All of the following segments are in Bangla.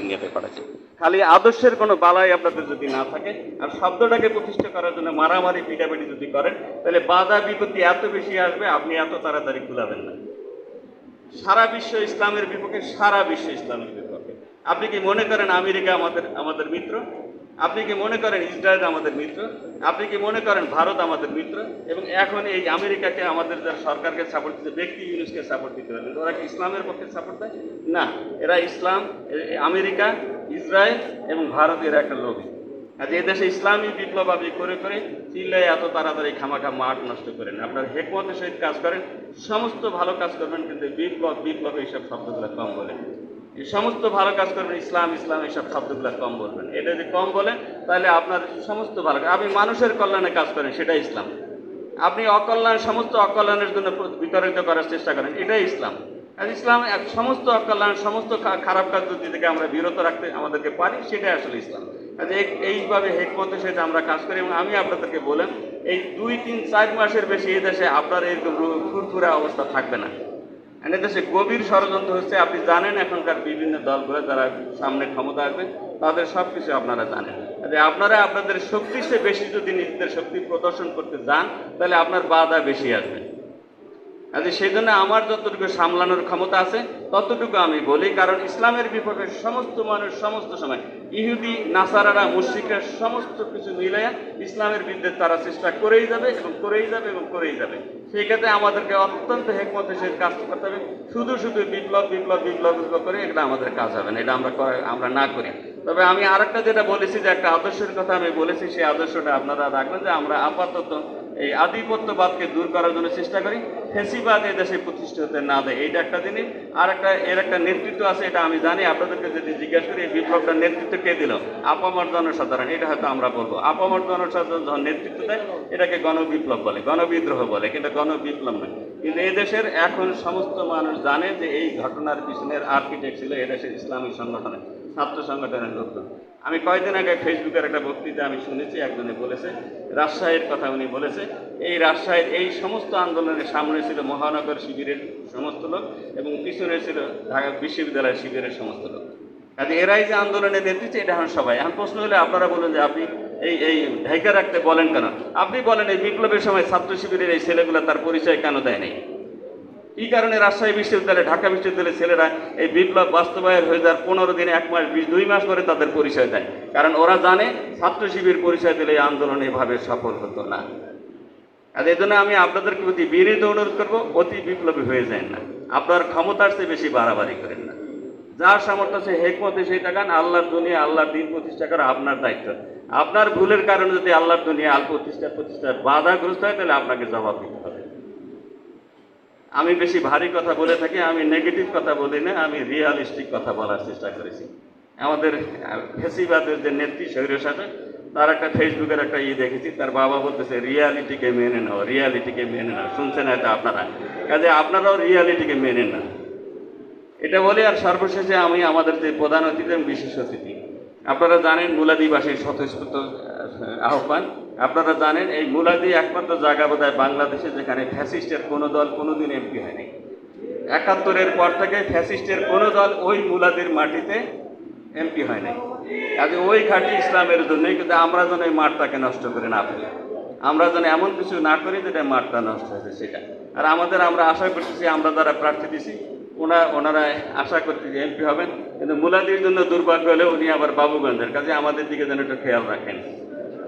ইন্ডিয়াতে করা যায়। খালি আদর্শের কোনো বালাই আপনাদের যদি না থাকে, আর শব্দটাকে প্রতিষ্ঠা করার জন্য মারামারি, পিটাপিটি যদি করেন, তাহলে বাধা বিপত্তি এত বেশি আসবে, আপনি এত তাড়াতাড়ি খুলাবেন না। সারা বিশ্ব ইসলামের বিপক্ষে, সারা বিশ্ব ইসলামের বিপক্ষে। আপনি কি মনে করেন আমেরিকা আমাদের আমাদের মিত্র? আপনি কি মনে করেন ইসরায়েল আমাদের মিত্র? আপনি কি মনে করেন ভারত আমাদের মিত্র? এবং এখন এই আমেরিকাকে আমাদের যারা সরকারকে সাপোর্ট দিতে ব্যক্তি ইউনুসকে সাপোর্ট দিতে পারে ওরা কি ইসলামের পক্ষে সাপোর্ট দেয়? না। এরা ইসলাম আমেরিকা, ইসরায়েল এবং ভারত এরা একটা লোক আজ এই দেশে ইসলামী বিপ্লব আপনি করে করে চিল্লাই এত তাড়াতাড়ি খামাখা মাঠ নষ্ট করেন। আপনার হেকমতের সহিত কাজ করেন, সমস্ত ভালো কাজ করবেন, কিন্তু বিপ্লব বিপ্লব এইসব শব্দগুলো কম বলেন এই সমস্ত ভালো কাজ করবেন, ইসলাম ইসলাম, এইসব শব্দগুলো কম বলবেন। এটা যদি কম বলেন, তাহলে আপনার সমস্ত ভালো আপনি মানুষের কল্যাণে কাজ করেন, সেটাই ইসলাম। আপনি অকল্যাণ সমস্ত অকল্যাণের জন্য বিতাড়িত করার চেষ্টা করেন, এটাই ইসলাম। আর ইসলাম এক- সমস্ত অকল্যাণ, সমস্ত খারাপ কাজ যদি থেকে আমরা বিরত রাখতে আমাদেরকে পারি, সেটাই আসলে ইসলাম। কাজে এই- এইভাবে হেকমতের সাথে আমরা কাজ করি, এবং আমি আপনাদেরকে বলেন এই দুই, তিন, চার মাসের বেশি এই দেশে আপনার এরকম ফুরফুরা অবস্থা থাকবে না। এই দেশে গভীর ষড়যন্ত্র হচ্ছে, আপনি জানেন এখনকার বিভিন্ন দলগুলো যারা সামনে ক্ষমতা আসবে, তাদের সব কিছু আপনারা জানেন। যে আপনারা আপনাদের শক্তি, সে বেশি যদি নিজেদের শক্তি প্রদর্শন করতে যান, তাহলে আপনার বাধা বেশি আসবে। কাজে সেই জন্য আমার যতটুকু সামলানোর ক্ষমতা আছে, ততটুকু আমি বলি, কারণ ইসলামের বিপক্ষে সমস্ত মানুষ সমস্ত সময়, ইহুদি, নাসারারা, মুশ্রিকরা সমস্ত কিছু মিলাইয়া ইসলামের বিরুদ্ধে তারা চেষ্টা করেই যাবে এবং করেই যাবে এবং করেই যাবে। সেই ক্ষেত্রে আমাদেরকে অত্যন্ত হেকমতে সে কাজ করতে হবে। শুধু শুধু বিপ্লব বিপ্লব বিপ্লব বিপ্লব করে এটা আমাদের কাজ হবে না, এটা আমরা আমরা না করি। তবে আমি আরেকটা যেটা বলেছি যে একটা আদর্শের কথা আমি বলেছি, সেই আদর্শটা আপনারা রাখবেন যে আমরা আপাতত এই আধিপত্যবাদকে দূর করার জন্য চেষ্টা করি, ফেসিবাদ এই দেশে প্রতিষ্ঠিত হতে না দেয়। এইটা একটা জিনিস। আর একটা, এর একটা নেতৃত্ব আছে, এটা আমি জানি। আপনাদেরকে যদি জিজ্ঞাসা করি, এই বিপ্লবটার নেতৃত্ব কে দিল? আপামর জনসাধারণ, এটা হয়তো আমরা বলব। আপামর জনসাধারণ যখন নেতৃত্ব দেয়, এটাকে গণবিপ্লব বলে, গণবিদ্রোহ বলে, কিন্তু গণবিপ্লব নয়। কিন্তু এই দেশের এখন সমস্ত মানুষ জানে যে এই ঘটনার পিছনের আর্কিটেক্ট ছিল এদেশের ইসলামী সংগঠনের ছাত্র সংগঠনের লোকজন। আমি কয়েকদিন আগে ফেসবুকের একটা বক্তৃতা আমি শুনেছি, একজনে বলেছে, রাজশাহীর কথা উনি বলেছে, এই রাজশাহীর এই সমস্ত আন্দোলনের সামনে ছিল মহানগর শিবিরের সমস্ত লোক এবং পিছনে ছিল ঢাকা বিশ্ববিদ্যালয়ের শিবিরের সমস্ত লোক। কাজে এরাই যে আন্দোলনে নেতৃত্বে, এটা এখন সবাই। এখন প্রশ্ন হলে, আপনারা বলেন যে আপনি এই এই ঢাকা রাখতে বলেন কেন? আপনি বলেন এই বিপ্লবের সময় ছাত্র শিবিরের এই ছেলেগুলো তার পরিচয় কেন দেয় নাই? এই কারণে রাজশাহী বিশ্ববিদ্যালয়, ঢাকা বিশ্ববিদ্যালয়ের ছেলেরা এই বিপ্লব বাস্তবায়ন হয়ে যাওয়ার পনেরো দিনে, এক মাস, বিশ, দুই মাস পরে তাদের পরিচয় দেয়? কারণ ওরা জানে ছাত্র শিবির পরিচয় দিলে এই আন্দোলন এভাবে সফল হতো না। আর এই জন্য আমি আপনাদের প্রতি বিনীত অনুরোধ করব, অতি বিপ্লবী হয়ে যায় না। আপনার ক্ষমতার চেয়ে বেশি বাড়াবাড়ি করেন না। যার সামর্থ্য আছে হেকমতে সেই টাকান আল্লাহর দুনিয়া, আল্লাহর দিন প্রতিষ্ঠা করা আপনার দায়িত্ব। আপনার ভুলের কারণে যদি আল্লাহর দুনিয়া আল প্রতিষ্ঠা, প্রতিষ্ঠার বাধাগ্রস্ত হয়, তাহলে আপনাকে জবাব দিতে হবে। আমি বেশি ভারী কথা বলে থাকি, আমি নেগেটিভ কথা বলি না, আমি রিয়ালিস্টিক কথা বলার চেষ্টা করেছি। আমাদের ফেসিবাদের যে নেত্রী সাথে তার একটা ফেসবুকের একটা ইয়ে দেখেছি, তার বাবা বলতেছে রিয়ালিটিকে মেনে নাও রিয়ালিটিকে মেনে নাও। শুনছেন এটা আপনারা। কাজে আপনারাও রিয়ালিটিকে মেনে না এটা বলে, আর সর্বশেষে আমি আমাদের যে প্রধান অতিথি এবং বিশেষ অতিথি, আপনারা জানেন মুলাদিবাসীর স্বতঃস্ফূর্ত আহ্বান। আপনারা জানেন, এই মুলাদি একমাত্র জায়গা বোধ বাংলাদেশে যেখানে ফ্যাসিস্টের কোনো দল কোনোদিন এমপি হয়নি। একাত্তরের পর থেকে ফ্যাসিস্টের কোনো দল ওই মুলাদির মাটিতে এমপি হয় নাই কাজে ওই ঘাটি ইসলামের জন্যই, কিন্তু আমরা যেন এই মাঠটাকে নষ্ট করে না ফেলি। আমরা যেন এমন কিছু না করি যেটা মাঠটা নষ্ট হয়েছে সেটা। আর আমাদের আমরা আশা করতেছি, আমরা যারা প্রার্থী দিছি, ওনা ওনারা আশা করতেছি এমপি হবেন। কিন্তু মুলাদির জন্য দুর্ভাগ্য হলে উনি আবার বাবুগঞ্জের। কাজে আমাদের দিকে যেন একটু খেয়াল রাখেন।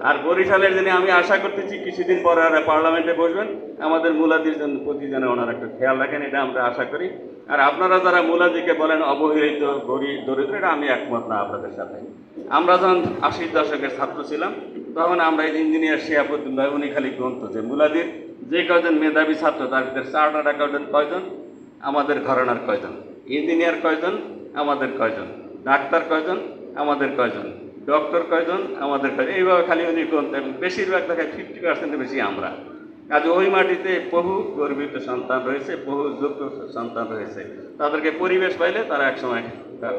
আর বরিশালের জন্য আমি আশা করতেছি কিছুদিন পরে ওরা পার্লামেন্টে বসবেন, আমাদের মুলাদির জন্য প্রতি যেন ওনারা একটু খেয়াল রাখেন, এটা আমরা আশা করি। আর আপনারা যারা মুলাদিকে বলেন অবহেলিত, গরিব, দরিদ্র, এটা আমি একমত না আপনাদের সাথে। আমরা যখন আশির দশকের ছাত্র ছিলাম, তখন আমরা এই ইঞ্জিনিয়ার শিয়াবুদ্দিন ভাই, উনি খালি গ্রন্থ যে মুলাদির, যে কয়জন মেধাবী ছাত্র, তার ভিতরে চার্টার্ড অ্যাকাউন্টেন্ট কয়জন? আমাদের ঘরানার কয়জন? ইঞ্জিনিয়ার কয়জন? আমাদের কয়জন? ডাক্তার কয়জন? আমাদের কয়জন? ডক্টর কয়জন? আমাদের কয়জন এইভাবে খালি উনি এবং বেশিরভাগ দেখায় ফিফটি পার্সেন্ট বেশি আমরা। কাজে ওই মাটিতে বহু গর্বিত সন্তান রয়েছে, বহু যোগ্য সন্তান রয়েছে। তাদেরকে পরিবেশ পাইলে তারা একসময়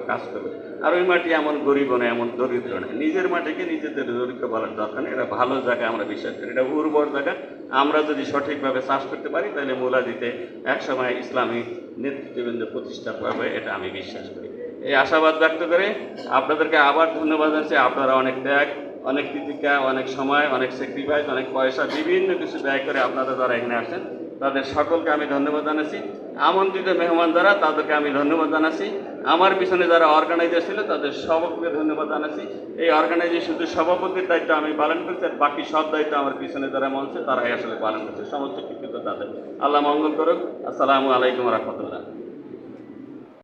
কাজ করবে। আর ওই মাটি এমন গরিব নয়, এমন দরিদ্র নয়। নিজের মাটিকে নিজেদের দরিদ্র বলার দরকার নেই। এটা ভালো জায়গা আমরা বিশ্বাস করি। এটা উর্বর জায়গা। আমরা যদি সঠিকভাবে চাষ করতে পারি, তাহলে মূলা দিতে একসময় ইসলামী নেতৃত্ববৃন্দ প্রতিষ্ঠা পাবে এটা আমি বিশ্বাস করি। এই আশাবাদ ব্যক্ত করে আপনাদেরকে আবার ধন্যবাদ জানাচ্ছি। আপনারা অনেক ত্যাগ, অনেক তিতিকা অনেক সময়, অনেক স্যাক্রিফাইস অনেক পয়সা, বিভিন্ন কিছু ব্যয় করে আপনারা যারা এখানে আসেন তাদের সকলকে আমি ধন্যবাদ জানাচ্ছি। আমন্ত্রিত মেহমান যারা, তাদেরকে আমি ধন্যবাদ জানাচ্ছি। আমার পিছনে যারা অর্গানাইজার ছিল, তাদের সবকে ধন্যবাদ জানাচ্ছি। এই অর্গানাইজের শুধু সভাপতির দায়িত্ব আমি পালন করছি, আর বাকি সব দায়িত্ব আমার পিছনে যারা মঞ্চে তারাই আসলে পালন করছে। সমস্ত কৃতিত্ব তাদের। আল্লাহ মঙ্গল করুক। আসসালামু আলাইকুম রহমতুল্লাহ।